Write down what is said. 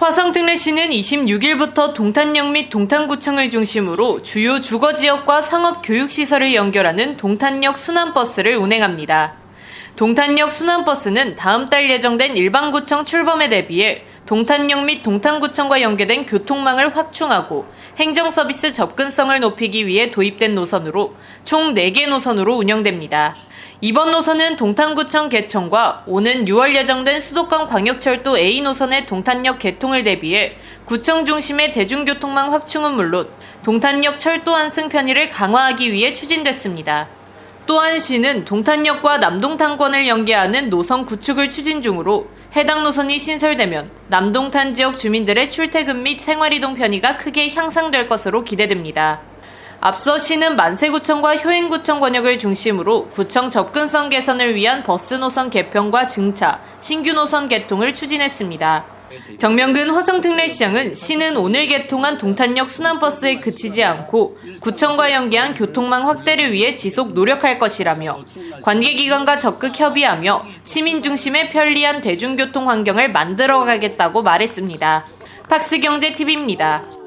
화성특례시는 26일부터 동탄역 및 동탄구청을 중심으로 주요 주거지역과 상업교육시설을 연결하는 동탄역 순환버스를 운행합니다. 동탄역 순환버스는 다음 달 예정된 일반구청 출범에 대비해 동탄역 및 동탄구청과 연계된 교통망을 확충하고 행정 서비스 접근성을 높이기 위해 도입된 노선으로 총 4개 노선으로 운영됩니다. 이번 노선은 동탄구청 개청과 오는 6월 예정된 수도권 광역철도 A 노선의 동탄역 개통을 대비해 구청 중심의 대중교통망 확충은 물론 동탄역 철도 환승 편의를 강화하기 위해 추진됐습니다. 또한 시는 동탄역과 남동탄권을 연계하는 노선 구축을 추진 중으로 해당 노선이 신설되면 남동탄 지역 주민들의 출퇴근 및 생활이동 편의가 크게 향상될 것으로 기대됩니다. 앞서 시는 만세구청과 효인구청 권역을 중심으로 구청 접근성 개선을 위한 버스 노선 개편과 증차, 신규 노선 개통을 추진했습니다. 정명근 화성특례시장은 시는 오늘 개통한 동탄역 순환버스에 그치지 않고 구청과 연계한 교통망 확대를 위해 지속 노력할 것이라며 관계기관과 적극 협의하며 시민 중심의 편리한 대중교통 환경을 만들어가겠다고 말했습니다. 팍스경제TV입니다.